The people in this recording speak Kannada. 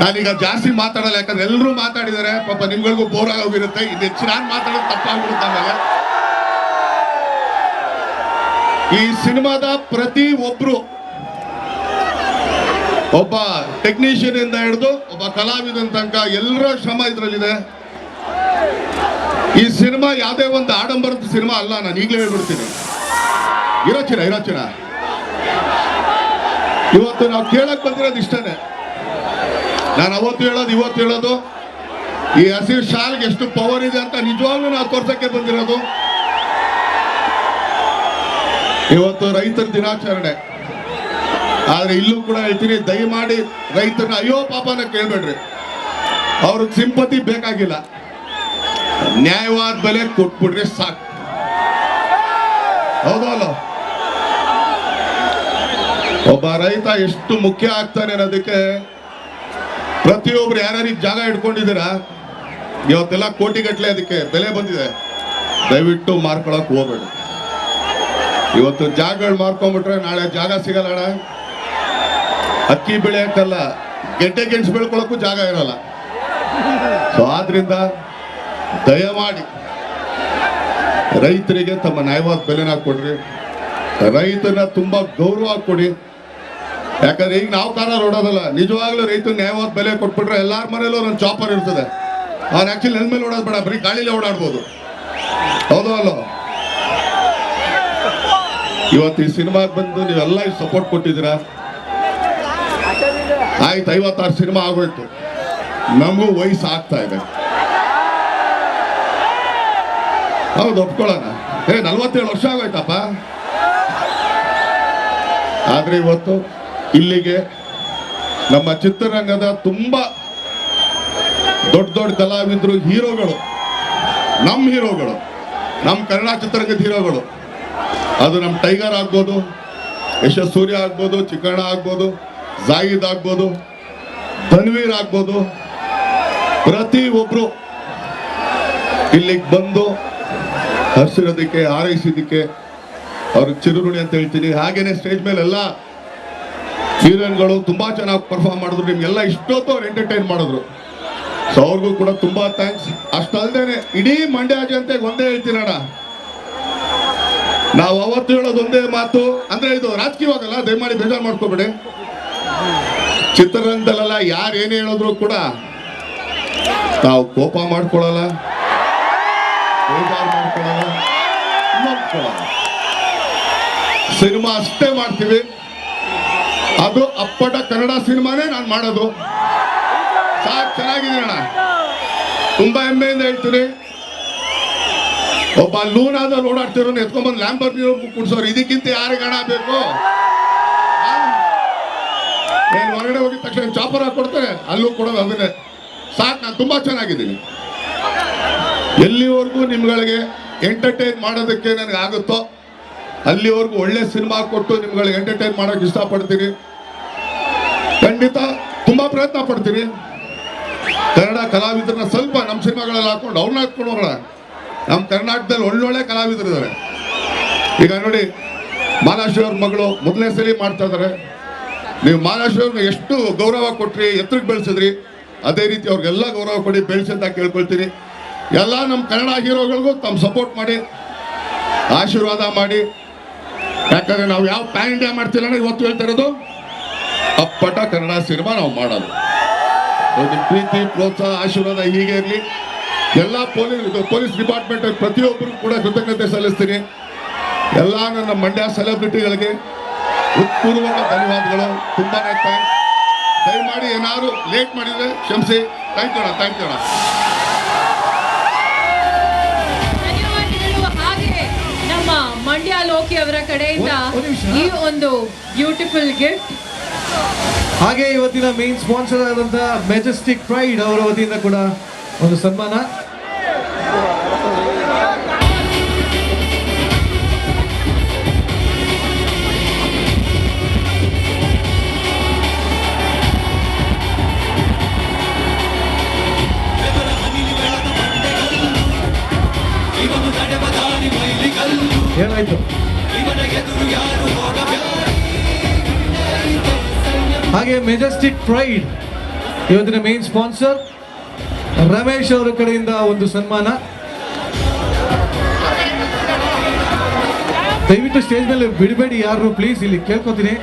ನಾನೀಗ ಜಾಸ್ತಿ ಮಾತಾಡಲ್ಲ, ಯಾಕಂದ್ರೆ ಎಲ್ಲರೂ ಮಾತಾಡಿದ್ದಾರೆ ಪಾಪ ನಿಮ್ಗಳಿಗೂ ಬೋರ್ ಆಗೋಗಿರುತ್ತೆ. ಇದು ಹೆಚ್ಚು ನಾನು ಮಾತಾಡೋದು ತಪ್ಪಾಗ್ಬಿಡುತ್ತೆ ಆಮೇಲೆ. ಈ ಸಿನಿಮಾದ ಪ್ರತಿ ಒಬ್ರು, ಒಬ್ಬ ಟೆಕ್ನಿಷಿಯನ್ ಇಂದ ಹಿಡಿದು ಒಬ್ಬ ಕಲಾವಿದನ ತನಕ ಎಲ್ಲರ ಶ್ರಮ ಇದ್ರಲ್ಲಿದೆ. ಈ ಸಿನಿಮಾ ಯಾವುದೇ ಒಂದು ಆಡಂಬರದ ಸಿನಿಮಾ ಅಲ್ಲ, ನಾನು ಈಗಲೇ ಹೇಳ್ಬಿಡ್ತೀನಿ. ಇರೋಚಿನ ಇರೋಚಿನ. ಇವತ್ತು ನಾವು ಕೇಳಕ್ ಬಂದಿರೋದು ಇಷ್ಟನೇ. ನಾನು ಅವತ್ತು ಹೇಳೋದು, ಇವತ್ತು ಹೇಳೋದು, ಈ ಹಸಿರು ಶಾಲ್ಗೆ ಎಷ್ಟು ಪವರ್ ಇದೆ ಅಂತ ನಿಜವಾಗ್ಲೂ ನಾವು ತೋರ್ಸಕ್ಕೆ ಬಂದಿರೋದು. ಇವತ್ತು ರೈತರ ದಿನಾಚರಣೆ. ಆದ್ರೆ ಇಲ್ಲೂ ಕೂಡ ಹೇಳ್ತೀನಿ, ದಯಮಾಡಿ ರೈತರನ್ನ, ಅಯ್ಯೋ ಪಾಪನ ಕೇಳ್ಬೇಡ್ರಿ. ಅವ್ರಿಗೆ ಸಿಂಪತಿ ಬೇಕಾಗಿಲ್ಲ. ನ್ಯಾಯವಾದ ಬೆಲೆ ಕೊಟ್ಬಿಡ್ರಿ ಸಾಕು. ಹೌದಲ್ಲ ಒಬ್ಬ ರೈತ ಎಷ್ಟು ಮುಖ್ಯ ಆಗ್ತಾನೆ ಅನ್ನೋದಕ್ಕೆ ಪ್ರತಿಯೊಬ್ರು ಯಾರ್ಯಾರಿಗೆ ಜಾಗ ಇಟ್ಕೊಂಡಿದ್ದೀರಾ? ಇವತ್ತೆಲ್ಲ ಕೋಟಿಗಟ್ಟಲೆ ಅದಕ್ಕೆ ಬೆಲೆ ಬಂದಿದೆ. ದಯವಿಟ್ಟು ಮಾರ್ಕೊಳಕ್ ಹೋಗ್ಬೇಡಿ. ಇವತ್ತು ಜಾಗಗಳು ಮಾರ್ಕೊಂಡ್ಬಿಟ್ರೆ ನಾಳೆ ಜಾಗ ಸಿಗಲ್ಲ ಅಕ್ಕಿ ಬೆಳೆಯಕ್ಕಲ್ಲ ಗೆಡ್ಡೆ ಗೆಣಸು ಬೆಳ್ಕೊಳಕ್ಕೂ ಜಾಗ ಇರಲ್ಲ. ಸೊ ಆದ್ರಿಂದ ದಯಮಾಡಿ ರೈತರಿಗೆ ತಮ್ಮ ನ್ಯಾಯವಾದ ಬೆಲೆನ ಕೊಡ್ರಿ. ರೈತನ ತುಂಬಾ ಗೌರವ ಕೊಡಿ. ಯಾಕಂದ್ರೆ ಈಗ ನಾವು ಕಾರ ಓಡೋದಲ್ಲ ನಿಜವಾಗ್ಲೂ ರೈತರು ನ್ಯಾಯವಾದ ಬೆಲೆ ಕೊಟ್ಬಿಟ್ರೆ ಎಲ್ಲಾರ ಮನೇಲೂ ಒಂದು ಚಾಪರ್ ಇರ್ತದೆ. ಅವ್ನು ಆಕ್ಚುಲಿ ನನ್ನ ಮೇಲೆ ಓಡೋದು ಬೇಡ, ಬರೀ ಗಾಳಿಲೇ ಓಡಾಡ್ಬೋದು. ಹೌದು ಅಲ್ಲೋ? ಇವತ್ತು ಈ ಸಿನಿಮಾಗೆ ಬಂದು ನೀವೆಲ್ಲ ಸಪೋರ್ಟ್ ಕೊಟ್ಟಿದ್ದೀರಾ? ಆಯ್ತು, ಐವತ್ತಾರು ಸಿನಿಮಾ ಆಗೋಯ್ತು. ನಮಗೂ ವಯಸ್ಸು ಆಗ್ತಾ ಇದೆ. ಹೌದು, ಒಪ್ಕೊಳ್ಳೋಣ. ಏ, ನಲ್ವತ್ತೇಳು ವರ್ಷ ಆಗೋಯ್ತಪ್ಪ. ಆದ್ರೆ ಇವತ್ತು ಇಲ್ಲಿಗೆ ನಮ್ಮ ಚಿತ್ರರಂಗದ ತುಂಬ ದೊಡ್ಡ ದೊಡ್ಡ ಕಲಾವಿದರು ಹೀರೋಗಳು ನಮ್ಮ ಹೀರೋಗಳು ನಮ್ಮ ಕನ್ನಡ ಚಿತ್ರರಂಗದ ಹೀರೋಗಳು. ಅದು ನಮ್ಮ ಟೈಗರ್ ಆಗ್ಬೋದು ಯಶಸ್ ಸೂರ್ಯ ಆಗ್ಬೋದು, ಚಿಕ್ಕಣ್ಣ ಆಗ್ಬೋದು ಜಾಹಿದ್ ಆಗ್ಬೋದು ಧನ್ವೀರ್ ಆಗ್ಬೋದು. ಪ್ರತಿ ಒಬ್ರು ಇಲ್ಲಿಗೆ ಬಂದು ಹರಿಸಿರೋದಕ್ಕೆ ಹಾರೈಸಿದ್ದಕ್ಕೆ ಅವ್ರಿಗೆ ಚಿರುರುಣಿ ಅಂತ ಹೇಳ್ತೀನಿ. ಹಾಗೇನೆ ಸ್ಟೇಜ್ ಮೇಲೆ ಎಲ್ಲ ಹೀರೋಯಿನ್ಗಳು ತುಂಬಾ ಚೆನ್ನಾಗಿ ಪರ್ಫಾರ್ಮ್ ಮಾಡಿದ್ರು. ನಿಮ್ಗೆಲ್ಲ ಇಷ್ಟೊತ್ತು ಅವ್ರು ಎಂಟರ್ಟೈನ್ ಮಾಡಿದ್ರು. ಸೊ ಅವ್ರಿಗೂ ಕೂಡ ತುಂಬಾ ಥ್ಯಾಂಕ್ಸ್ ಅಷ್ಟಲ್ದೇನೆ, ಇಡೀ ಮಂಡ್ಯ ಜನತೆಗೆ ಒಂದೇ ಹೇಳ್ತೀನಣ್ಣ ನಾವು ಅವತ್ತು ಹೇಳೋದು ಒಂದೇ ಮಾತು. ಅಂದ್ರೆ ಇದು ರಾಜಕೀಯವಾಗಲ್ಲ ದಯಮಾಡಿ ಬೇಜಾರು ಮಾಡ್ಕೋಬೇಡಿ. ಚಿತ್ರರಂಗದಲ್ಲೆಲ್ಲ ಯಾರು ಏನೇ ಹೇಳಿದ್ರು ಕೂಡ ನಾವು ಕೋಪ ಮಾಡ್ಕೊಳ್ಳಲ್ಲ. ಬೇಜಾರು ಮಾಡ್ಕೊಳ್ಳಲ್ಲ. ಸಿನಿಮಾ ಅಷ್ಟೇ ಮಾಡ್ತೀವಿ. ಅದು ಅಪ್ಪಟ ಕನ್ನಡ ಸಿನಿಮಾನೇ ನಾನು ಮಾಡೋದು. ಸಾಕು ಅಣ್ಣ. ತುಂಬಾ ಹೆಮ್ಮೆಯಿಂದ ಹೇಳ್ತೀನಿ. ಒಬ್ಬ ಲೂನಾದಲ್ಲಿ ಓಡಾಡ್ತಿರೋ ಎತ್ಕೊಂಡ್ಬಂದು ಲ್ಯಾಂಬರ್ ಕುಡ್ಸೋರು, ಇದಕ್ಕಿಂತ ಯಾರಿಗೆ ಹಣ ಬೇಕು? ನೀನು ಹೊರಗಡೆ ಹೋಗಿದ ತಕ್ಷಣ ಚಾಪರ್ ಹಾಕೊಡ್ತೇನೆ ಅಲ್ಲೂ ಕೊಡೋದು ಅದನ್ನೇ ಸಾಕು, ನಾನು ತುಂಬಾ ಚೆನ್ನಾಗಿದ್ದೀನಿ. ಎಲ್ಲಿವರೆಗೂ ನಿಮ್ಗಳಿಗೆ ಎಂಟರ್ಟೈನ್ ಮಾಡೋದಕ್ಕೆ ನನಗೆ ಆಗುತ್ತೋ? ಅಲ್ಲಿವರೆಗೂ ಒಳ್ಳೆ ಸಿನಿಮಾ ಕೊಟ್ಟು ನಿಮ್ಗಳಿಗೆ ಎಂಟರ್ಟೈನ್ ಮಾಡೋಕೆ ಇಷ್ಟಪಡ್ತೀನಿ. ಖಂಡಿತ ತುಂಬಾ ಪ್ರಯತ್ನ ಪಡ್ತೀನಿ. ಕನ್ನಡ ಕಲಾವಿದರನ್ನ ಸ್ವಲ್ಪ ನಮ್ಮ ಸಿನಿಮಾಗಳಲ್ಲಿ ಹಾಕೊಂಡು ಅವ್ರನ್ನ ಹಾಕೊಂಡು ಹೋಗೋಣ. ನಮ್ಮ ಕರ್ನಾಟಕದಲ್ಲಿ ಒಳ್ಳೊಳ್ಳೆ ಕಲಾವಿದರಿದ್ದಾರೆ. ಈಗ ನೋಡಿ, ಮಾಲಾಶ್ರೀ ಮಗಳು ಮೊದಲನೇ ಸರಿ ಮಾಡ್ತಾ ಇದ್ದಾರೆ. ನೀವು ಮಾಲಾಶ್ರೀ ಎಷ್ಟು ಗೌರವ ಕೊಟ್ರಿ, ಎತ್ತರಕ್ಕೆ ಬೆಳೆಸಿದ್ರಿ, ಅದೇ ರೀತಿ ಅವ್ರಿಗೆಲ್ಲ ಗೌರವ ಕೊಡಿ, ಬೆಳೆಸಿ ಅಂತ ಕೇಳ್ಕೊಳ್ತೀನಿ. ಎಲ್ಲ ನಮ್ಮ ಕನ್ನಡ ಹೀರೋಗಳಿಗೂ ತಮ್ಮ ಸಪೋರ್ಟ್ ಮಾಡಿ, ಆಶೀರ್ವಾದ ಮಾಡಿ. ಯಾಕಂದ್ರೆ ನಾವು ಯಾವ ಪ್ಯಾನ್ ಇಂಡಿಯಾ ಮಾಡ್ತಿಲ್ಲ ಇವತ್ತು ಹೇಳ್ತಾ ಇರೋದು, ಅಪ್ಪಟ ಕನ್ನಡ ಸಿನಿಮಾ ನಾವು ಮಾಡೋದು. ಒಂದು ಪ್ರೀತಿ, ಪ್ರೋತ್ಸಾಹ, ಆಶೀರ್ವಾದ ಹೀಗೆ ಇರಲಿ. ಎಲ್ಲ ಪೊಲೀಸ್ ಪೊಲೀಸ್ ಡಿಪಾರ್ಟ್ಮೆಂಟ್ ಪ್ರತಿಯೊಬ್ಬರು ಕೂಡ ಕೃತಜ್ಞತೆ ಸಲ್ಲಿಸ್ತೀನಿ. ಎಲ್ಲ ನನ್ನ ಮಂಡ್ಯ ಸೆಲೆಬ್ರಿಟಿಗಳಿಗೆ ಉತ್ಪೂರ್ವಕ ಧನ್ಯವಾದಗಳು. ತುಂಬಾನೇ ಥ್ಯಾಂಕ್ಸ್ ದಯಮಾಡಿ ಏನಾದ್ರು ಲೇಟ್ ಮಾಡಿದ್ರೆ ಕ್ಷಮಿಸಿ. ಥ್ಯಾಂಕ್ ಯು ಅಣ್ಣ ಥ್ಯಾಂಕ್ ಯು ಅಣ್ಣ. ಅವರ ಕಡೆಯಿಂದ. ಈ ಒಂದು ಬ್ಯೂಟಿಫುಲ್ ಗಿಫ್ಟ್ ಹಾಗೆ ಇವತ್ತಿನ ಮೇನ್ ಸ್ಪಾನ್ಸರ್ ಆದಂತಹ ಮೆಜೆಸ್ಟಿಕ್ ಪ್ರೈಡ್ ಅವರ ವತಿಯಿಂದ ಕೂಡ ಒಂದು ಸನ್ಮಾನ. ಏನಾಯ್ತು? ಹಾಗೆ ಮೆಜೆಸ್ಟಿಕ್ ಪ್ರೈಡ್ ಇವತ್ತಿನ ಮೇನ್ ಸ್ಪಾನ್ಸರ್ ರಮೇಶ್ ಅವರ ಕಡೆಯಿಂದ ಒಂದು ಸನ್ಮಾನ. ದಯವಿಟ್ಟು ಸ್ಟೇಜ್ ಮೇಲೆ ಬಿಡಬೇಡಿ ಯಾರು ಪ್ಲೀಸ್ ಇಲ್ಲಿ ಕೇಳ್ಕೊತೀನಿ.